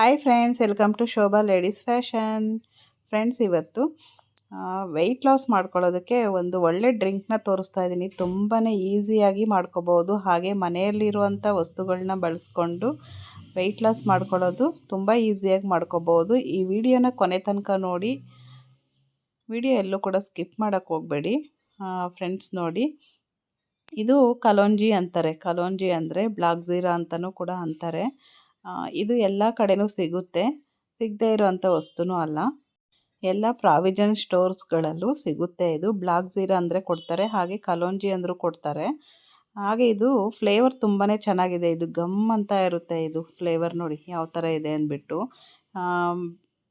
Hi friends welcome to Shobha ladies fashion friends ಇವತ್ತು weight loss ಮಾಡ್ಕೊಳ್ಳೋದಕ್ಕೆ ಒಂದು ಒಳ್ಳೆ ಡ್ರಿಂಕ್ನ ತೋರಿಸ್ತಾ ಇದ್ದೀನಿ ತುಂಬಾ ಈಸಿಯಾಗಿ ಮಾಡ್ಕೋಬೋದು. ಹಾಗೆ ಮನೆಯಲ್ಲಿರುವಂಥ ವಸ್ತುಗಳನ್ನ ಬಳಸ್ಕೊಂಡು ವೆಯ್ಟ್ ಲಾಸ್ ಮಾಡ್ಕೊಳ್ಳೋದು ತುಂಬ ಈಸಿಯಾಗಿ ಮಾಡ್ಕೋಬೋದು. ಈ ವಿಡಿಯೋನ ಕೊನೆ ತನಕ ನೋಡಿ. ವಿಡಿಯೋ ಎಲ್ಲೂ ಕೂಡ ಸ್ಕಿಪ್ ಮಾಡೋಕ್ಕೆ ಹೋಗಬೇಡಿ. ಫ್ರೆಂಡ್ಸ್ ನೋಡಿ. ಇದು ಕಲೋಂಜಿ ಅಂತಾರೆ. ಕಲೋಂಜಿ ಅಂದರೆ ಬ್ಲಾಕ್ ಜೀರಾ ಅಂತಲೂ ಕೂಡ ಅಂತಾರೆ. ಇದು ಎಲ್ಲ ಕಡೆನೂ ಸಿಗುತ್ತೆ. ಸಿಗದೇ ಇರೋವಂಥ ವಸ್ತುನೂ ಅಲ್ಲ. ಎಲ್ಲ ಪ್ರಾವಿಜನ್ ಸ್ಟೋರ್ಸ್ಗಳಲ್ಲೂ ಸಿಗುತ್ತೆ ಇದು. ಬ್ಲಾಕ್ ಜೀರಾ ಅಂದರೆ ಕೊಡ್ತಾರೆ, ಹಾಗೆ ಕಲೋಂಜಿ ಅಂದರೂ ಕೊಡ್ತಾರೆ. ಹಾಗೆ ಇದು ಫ್ಲೇವರ್ ತುಂಬಾ ಚೆನ್ನಾಗಿದೆ. ಇದು ಗಮ್ ಅಂತ ಇರುತ್ತೆ ಇದು ಫ್ಲೇವರ್ ನೋಡಿ, ಯಾವ ಥರ ಇದೆ ಅಂದ್ಬಿಟ್ಟು.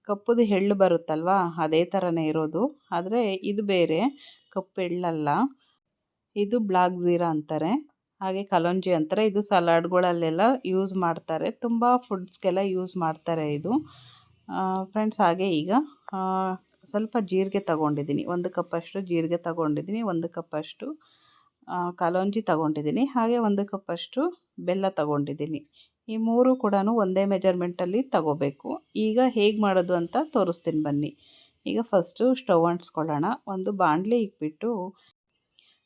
ಕಪ್ಪುದು ಎಳ್ಳು ಬರುತ್ತಲ್ವಾ, ಅದೇ ಥರನೇ ಇರೋದು. ಆದರೆ ಇದು ಬೇರೆ, ಕಪ್ಪು ಎಳ್ಳಲ್ಲ. ಇದು ಬ್ಲಾಕ್ ಜೀರಾ ಅಂತಾರೆ. ಹಾಗೆ ಕಲೋಂಜಿ ಅಂತಾರೆ ಇದು ಸಲಾಡ್ಗಳಲ್ಲೆಲ್ಲ ಯೂಸ್ ಮಾಡ್ತಾರೆ. ತುಂಬ ಫುಡ್ಸ್ಗೆಲ್ಲ ಯೂಸ್ ಮಾಡ್ತಾರೆ ಇದು. ಫ್ರೆಂಡ್ಸ್ ಹಾಗೆ ಈಗ ಸ್ವಲ್ಪ ಜೀರಿಗೆ ತಗೊಂಡಿದ್ದೀನಿ. ಒಂದು ಕಪ್ಪಷ್ಟು ಜೀರಿಗೆ ತಗೊಂಡಿದ್ದೀನಿ, ಒಂದು ಕಪ್ಪಷ್ಟು ಕಲೋಂಜಿ ತಗೊಂಡಿದ್ದೀನಿ. ಹಾಗೆ ಒಂದು ಕಪ್ಪಷ್ಟು ಬೆಲ್ಲ ತಗೊಂಡಿದ್ದೀನಿ. ಈ ಮೂರು ಕೂಡ ಒಂದೇ ಮೆಜರ್ಮೆಂಟಲ್ಲಿ ತಗೋಬೇಕು. ಈಗ ಹೇಗೆ ಮಾಡೋದು ಅಂತ ತೋರಿಸ್ತೀನಿ ಬನ್ನಿ. ಈಗ ಫಸ್ಟು ಸ್ಟವ್ ಅಂಟಿಸ್ಕೊಳ್ಳೋಣ. ಒಂದು ಬಾಣಲಿ ಇಕ್ಬಿಟ್ಟು,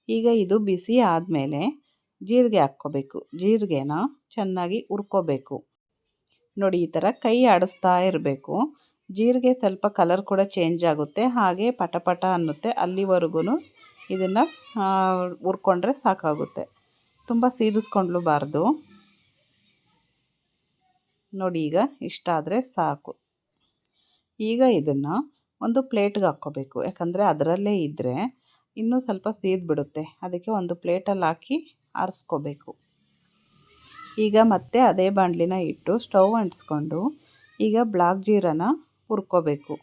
ಈಗ ಇದು ಬಿಸಿ ಆದಮೇಲೆ ಜೀರಿಗೆ ಹಾಕ್ಕೋಬೇಕು. ಜೀರಿಗೆನ ಚೆನ್ನಾಗಿ ಹುರ್ಕೋಬೇಕು. ನೋಡಿ, ಈ ಥರ ಕೈ ಆಡಿಸ್ತಾ ಇರಬೇಕು. ಜೀರಿಗೆ ಸ್ವಲ್ಪ ಕಲರ್ ಕೂಡ ಚೇಂಜ್ ಆಗುತ್ತೆ. ಹಾಗೆ ಪಟ ಪಟ ಅನ್ನುತ್ತೆ. ಅಲ್ಲಿವರೆಗೂ ಇದನ್ನು ಹುರ್ಕೊಂಡ್ರೆ ಸಾಕಾಗುತ್ತೆ. ತುಂಬ ಸೀದಿಸ್ಕೊಂಡ್ಲೂಬಾರ್ದು ನೋಡಿ, ಈಗ ಇಷ್ಟ ಆದರೆ ಸಾಕು. ಈಗ ಇದನ್ನು ಒಂದು ಪ್ಲೇಟ್ಗೆ ಹಾಕ್ಕೋಬೇಕು. ಯಾಕಂದರೆ ಅದರಲ್ಲೇ ಇದ್ದರೆ ಇನ್ನೂ ಸ್ವಲ್ಪ ಸೀದ್ಬಿಡುತ್ತೆ. ಅದಕ್ಕೆ ಒಂದು ಪ್ಲೇಟಲ್ಲಿ ಹಾಕಿ ಆರಿಸ್ಕೋಬೇಕು. ಈಗ ಮತ್ತೆ ಅದೇ ಬಾಣಲಿನ ಇಟ್ಟು ಸ್ಟವ್ ಅಂಟಿಸ್ಕೊಂಡು ಈಗ ಬ್ಲಾಕ್ ಜೀರನ ಹುರ್ಕೋಬೇಕು.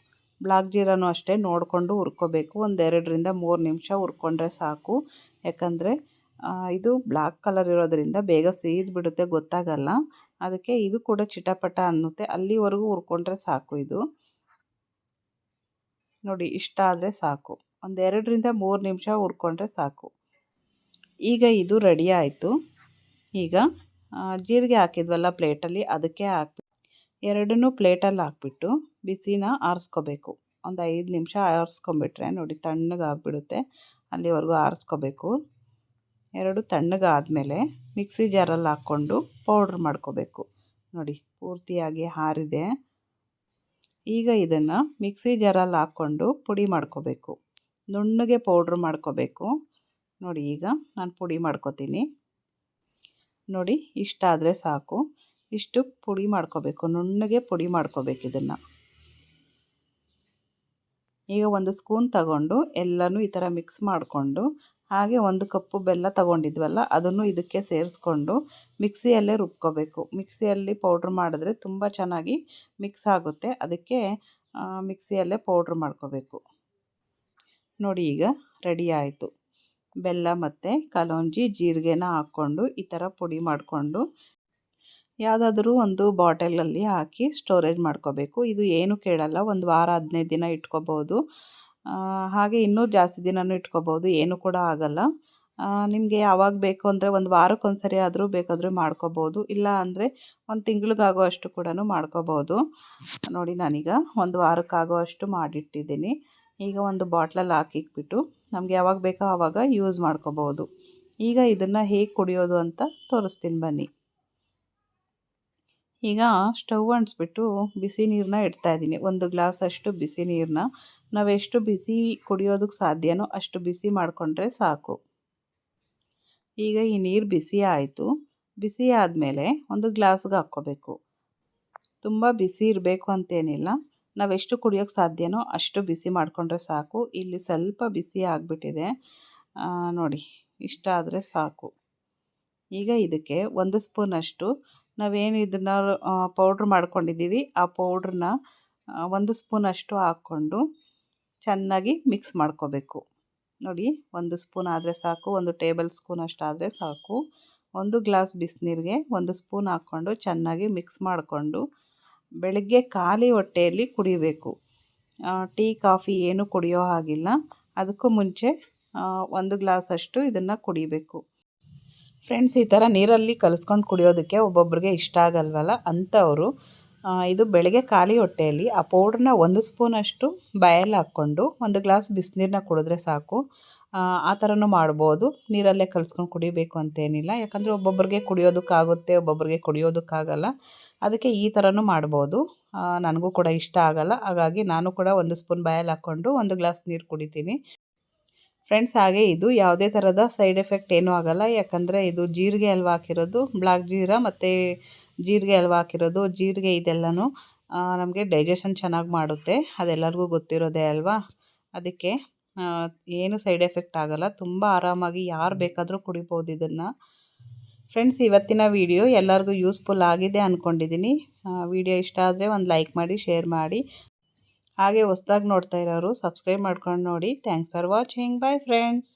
ಬ್ಲಾಕ್ ಜೀರನೂ ಅಷ್ಟೇ ನೋಡಿಕೊಂಡು ಹುರ್ಕೋಬೇಕು. ಒಂದೆರಡರಿಂದ ಮೂರು ನಿಮಿಷ ಹುರ್ಕೊಂಡ್ರೆ ಸಾಕು. ಯಾಕಂದರೆ ಇದು ಬ್ಲ್ಯಾಕ್ ಕಲರ್ ಇರೋದರಿಂದ ಬೇಗ ಸೀದ್ಬಿಡುತ್ತೆ, ಗೊತ್ತಾಗಲ್ಲ. ಅದಕ್ಕೆ ಇದು ಕೂಡ ಚಿಟಪಟ ಅನ್ನುತ್ತೆ. ಅಲ್ಲಿವರೆಗೂ ಹುರ್ಕೊಂಡ್ರೆ ಸಾಕು ಇದು. ನೋಡಿ, ಇಷ್ಟ ಆದರೆ ಸಾಕು. ಒಂದೆರಡರಿಂದ ಮೂರು ನಿಮಿಷ ಹುರ್ಕೊಂಡ್ರೆ ಸಾಕು. ಈಗ ಇದು ರೆಡಿ ಆಯಿತು. ಈಗ ಜೀರಿಗೆ ಹಾಕಿದ್ವಲ್ಲ ಪ್ಲೇಟಲ್ಲಿ, ಅದಕ್ಕೆ ಹಾಕಿ ಎರಡನ್ನೂ ಪ್ಲೇಟಲ್ಲಿ ಹಾಕ್ಬಿಟ್ಟು ಬಿಸಿನ ಆರಿಸ್ಕೋಬೇಕು. ಒಂದು ಐದು ನಿಮಿಷ ಆರಿಸ್ಕೊಂಬಿಟ್ರೆ ನೋಡಿ ತಣ್ಣಗಾಗ್ಬಿಡುತ್ತೆ ಅಲ್ಲಿವರೆಗೂ ಆರಿಸ್ಕೋಬೇಕು. ಎರಡು ತಣ್ಣಗಾದಮೇಲೆ ಮಿಕ್ಸಿ ಜಾರಲ್ಲಿ ಹಾಕ್ಕೊಂಡು ಪೌಡ್ರ್ ಮಾಡ್ಕೋಬೇಕು. ನೋಡಿ, ಪೂರ್ತಿಯಾಗಿ ಹಾರಿದೆ. ಈಗ ಇದನ್ನು ಮಿಕ್ಸಿ ಜಾರಲ್ಲಿ ಹಾಕ್ಕೊಂಡು ಪುಡಿ ಮಾಡ್ಕೋಬೇಕು. ನುಣ್ಣಗೆ ಪೌಡ್ರ್ ಮಾಡ್ಕೋಬೇಕು. ನೋಡಿ ಈಗ ನಾನು ಪುಡಿ ಮಾಡ್ಕೋತೀನಿ. ನೋಡಿ ಇಷ್ಟಾದರೆ ಸಾಕು. ಇಷ್ಟು ಪುಡಿ ಮಾಡ್ಕೋಬೇಕು. ನುಣ್ಣಗೆ ಪುಡಿ ಮಾಡ್ಕೋಬೇಕು ಇದನ್ನು. ಈಗ ಒಂದು ಸ್ಪೂನ್ ತಗೊಂಡು ಎಲ್ಲನೂ ಈ ಥರ ಮಿಕ್ಸ್ ಮಾಡಿಕೊಂಡು ಹಾಗೆ ಒಂದು ಕಪ್ಪು ಬೆಲ್ಲ ತಗೊಂಡಿದ್ವಲ್ಲ ಅದನ್ನು ಇದಕ್ಕೆ ಸೇರಿಸ್ಕೊಂಡು ಮಿಕ್ಸಿಯಲ್ಲೇ ರುಬ್ಕೋಬೇಕು. ಮಿಕ್ಸಿಯಲ್ಲಿ ಪೌಡ್ರ್ ಮಾಡಿದ್ರೆ ತುಂಬ ಚೆನ್ನಾಗಿ ಮಿಕ್ಸ್ ಆಗುತ್ತೆ. ಅದಕ್ಕೆ ಮಿಕ್ಸಿಯಲ್ಲೇ ಪೌಡ್ರ್ ಮಾಡ್ಕೋಬೇಕು. ನೋಡಿ ಈಗ ರೆಡಿ ಆಯಿತು. ಬೆಲ್ಲ ಮತ್ತು ಕಲೋಂಜಿ ಜೀರಿಗೆನ ಹಾಕ್ಕೊಂಡು ಈ ಥರ ಪುಡಿ ಮಾಡಿಕೊಂಡು ಯಾವುದಾದ್ರೂ ಒಂದು ಬಾಟಲಲ್ಲಿ ಹಾಕಿ ಸ್ಟೋರೇಜ್ ಮಾಡ್ಕೋಬೇಕು. ಇದು ಏನು ಕೇಳಲ್ಲ, ಒಂದು ವಾರ, ಹದಿನೈದು ದಿನ ಇಟ್ಕೋಬೋದು. ಹಾಗೆ ಇನ್ನೂ ಜಾಸ್ತಿ ದಿನವೂ ಇಟ್ಕೋಬೋದು, ಏನು ಕೂಡ ಆಗಲ್ಲ. ನಿಮಗೆ ಯಾವಾಗ ಬೇಕು ಅಂದರೆ ಒಂದು ವಾರಕ್ಕೊಂದು ಸರಿ ಆದರೂ ಬೇಕಾದರೂ ಮಾಡ್ಕೋಬೋದು, ಇಲ್ಲ ಅಂದರೆ ಒಂದು ತಿಂಗಳಿಗಾಗೋ ಅಷ್ಟು ಕೂಡ ಮಾಡ್ಕೋಬೋದು. ನೋಡಿ ನಾನೀಗ ಒಂದು ವಾರಕ್ಕಾಗೋ ಅಷ್ಟು ಮಾಡಿಟ್ಟಿದ್ದೀನಿ. ಈಗ ಒಂದು ಬಾಟ್ಲಲ್ಲಿ ಹಾಕಿಟ್ಬಿಟ್ಟು ನಮಗೆ ಯಾವಾಗ ಬೇಕೋ ಆವಾಗ ಯೂಸ್ ಮಾಡ್ಕೋಬೋದು. ಈಗ ಇದನ್ನು ಹೇಗೆ ಕುಡಿಯೋದು ಅಂತ ತೋರಿಸ್ತೀನಿ ಬನ್ನಿ. ಈಗ ಸ್ಟವ್ ಅಂಟಿಸ್ಬಿಟ್ಟು ಬಿಸಿ ನೀರನ್ನ ಇಡ್ತಾಯಿದ್ದೀನಿ ಒಂದು ಗ್ಲಾಸ್ ಅಷ್ಟು ಬಿಸಿ ನೀರನ್ನ ನಾವೆಷ್ಟು ಬಿಸಿ ಕುಡಿಯೋದಕ್ಕೆ ಸಾಧ್ಯನೋ ಅಷ್ಟು ಬಿಸಿ ಮಾಡಿಕೊಂಡ್ರೆ ಸಾಕು. ಈಗ ಈ ನೀರು ಬಿಸಿ ಆಯಿತು. ಬಿಸಿ ಆದಮೇಲೆ ಒಂದು ಗ್ಲಾಸ್ಗೆ ಹಾಕ್ಕೋಬೇಕು. ತುಂಬ ಬಿಸಿ ಇರಬೇಕು ಅಂತೇನಿಲ್ಲ. ನಾವೆಷ್ಟು ಕುಡಿಯೋಕ್ಕೆ ಸಾಧ್ಯನೋ ಅಷ್ಟು ಬಿಸಿ ಮಾಡಿಕೊಂಡ್ರೆ ಸಾಕು. ಇಲ್ಲಿ ಸ್ವಲ್ಪ ಬಿಸಿ ಆಗಿಬಿಟ್ಟಿದೆ. ನೋಡಿ, ಇಷ್ಟ ಆದರೆ ಸಾಕು. ಈಗ ಇದಕ್ಕೆ ಒಂದು ಸ್ಪೂನಷ್ಟು ನಾವೇನು ಇದನ್ನು ಪೌಡ್ರ್ ಮಾಡ್ಕೊಂಡಿದ್ದೀವಿ. ಆ ಪೌಡ್ರನ್ನ ಒಂದು ಸ್ಪೂನಷ್ಟು ಹಾಕ್ಕೊಂಡು ಚೆನ್ನಾಗಿ ಮಿಕ್ಸ್ ಮಾಡ್ಕೋಬೇಕು. ನೋಡಿ, ಒಂದು ಸ್ಪೂನ್ ಆದರೆ ಸಾಕು, ಒಂದು ಟೇಬಲ್ ಸ್ಪೂನ್ ಅಷ್ಟಾದರೆ ಸಾಕು. ಒಂದು ಗ್ಲಾಸ್ ಬಿಸಿನೀರಿಗೆ ಒಂದು ಸ್ಪೂನ್ ಹಾಕ್ಕೊಂಡು ಚೆನ್ನಾಗಿ ಮಿಕ್ಸ್ ಮಾಡಿಕೊಂಡು ಬೆಳಗ್ಗೆ ಖಾಲಿ ಹೊಟ್ಟೆಯಲ್ಲಿ ಕುಡಿಬೇಕು. ಟೀ ಕಾಫಿ ಏನು ಕುಡಿಯೋ ಹಾಗಿಲ್ಲ. ಅದಕ್ಕೂ ಮುಂಚೆ ಒಂದು ಗ್ಲಾಸಷ್ಟು ಇದನ್ನು ಕುಡಿಬೇಕು. ಫ್ರೆಂಡ್ಸ್ ಈ ಥರ ನೀರಲ್ಲಿ ಕಲಿಸ್ಕೊಂಡು ಕುಡಿಯೋದಕ್ಕೆ ಒಬ್ಬೊಬ್ರಿಗೆ ಇಷ್ಟ ಆಗಲ್ವಲ್ಲ? ಅಂಥವರು ಇದು ಬೆಳಗ್ಗೆ ಖಾಲಿ ಹೊಟ್ಟೆಯಲ್ಲಿ ಆ ಪೌಡ್ರನ್ನ ಒಂದು ಸ್ಪೂನಷ್ಟು ಬಾಯಲ್ಲಿ ಹಾಕ್ಕೊಂಡು ಒಂದು ಗ್ಲಾಸ್ ಬಿಸಿನೀರನ್ನ ಕುಡಿದ್ರೆ ಸಾಕು. ಆ, ಆ ಥರನೂ ಮಾಡ್ಬೋದು. ನೀರಲ್ಲೇ ಕಲಿಸ್ಕೊಂಡು ಕುಡಿಬೇಕು ಅಂತೇನಿಲ್ಲ. ಯಾಕಂದರೆ ಒಬ್ಬೊಬ್ಬರಿಗೆ ಕುಡಿಯೋದಕ್ಕಾಗುತ್ತೆ ಒಬ್ಬೊಬ್ಬರಿಗೆ ಕುಡಿಯೋದಕ್ಕಾಗಲ್ಲ. ಅದಕ್ಕೆ ಈ ಥರನೂ ಮಾಡ್ಬೋದು. ನನಗೂ ಕೂಡ ಇಷ್ಟ ಆಗಲ್ಲ. ಹಾಗಾಗಿ ನಾನು ಕೂಡ ಒಂದು ಸ್ಪೂನ್ ಬಾಯಲ್ಲಿ ಹಾಕ್ಕೊಂಡು ಒಂದು ಗ್ಲಾಸ್ ನೀರು ಕುಡಿತೀನಿ. ಫ್ರೆಂಡ್ಸ್, ಹಾಗೆ ಇದು ಯಾವುದೇ ಥರದ ಸೈಡ್ ಎಫೆಕ್ಟ್ ಏನೂ ಆಗಲ್ಲ. ಯಾಕಂದರೆ ಇದು ಜೀರಿಗೆ ಹಲ್ವ ಹಾಕಿರೋದು ಬ್ಲ್ಯಾಕ್ ಜೀರಾ ಮತ್ತು ಜೀರಿಗೆ ಅಲ್ವಾ ಹಾಕಿರೋದು, ಜೀರಿಗೆ ಇದೆಲ್ಲನೂ ನಮಗೆ ಡೈಜೆಷನ್ ಚೆನ್ನಾಗಿ ಮಾಡುತ್ತೆ. ಅದೆಲ್ಲರಿಗೂ ಗೊತ್ತಿರೋದೇ ಅಲ್ವಾ? ಅದಕ್ಕೆ ಏನು ಸೈಡ್ ಎಫೆಕ್ಟ್ ಆಗಲ್ಲ. ತುಂಬ ಆರಾಮಾಗಿ ಯಾರು ಬೇಕಾದರೂ ಕುಡಿಬೋದು ಇದನ್ನು. ಫ್ರೆಂಡ್ಸ್ ಇವತ್ತಿನ ವಿಡಿಯೋ ಎಲ್ಲರಿಗೂ ಯೂಸ್ಫುಲ್ ಆಗಿದೆ ಅಂದ್ಕೊಂಡಿದ್ದೀನಿ ವಿಡಿಯೋ ಇಷ್ಟ ಆದರೆ ಒಂದು ಲೈಕ್ ಮಾಡಿ ಶೇರ್ ಮಾಡಿ. ಹಾಗೆ ಹೊಸ್ದಾಗಿ ನೋಡ್ತಾ ಇರೋರು ಸಬ್ಸ್ಕ್ರೈಬ್ ಮಾಡ್ಕೊಂಡು ನೋಡಿ. Thanks for watching bye friends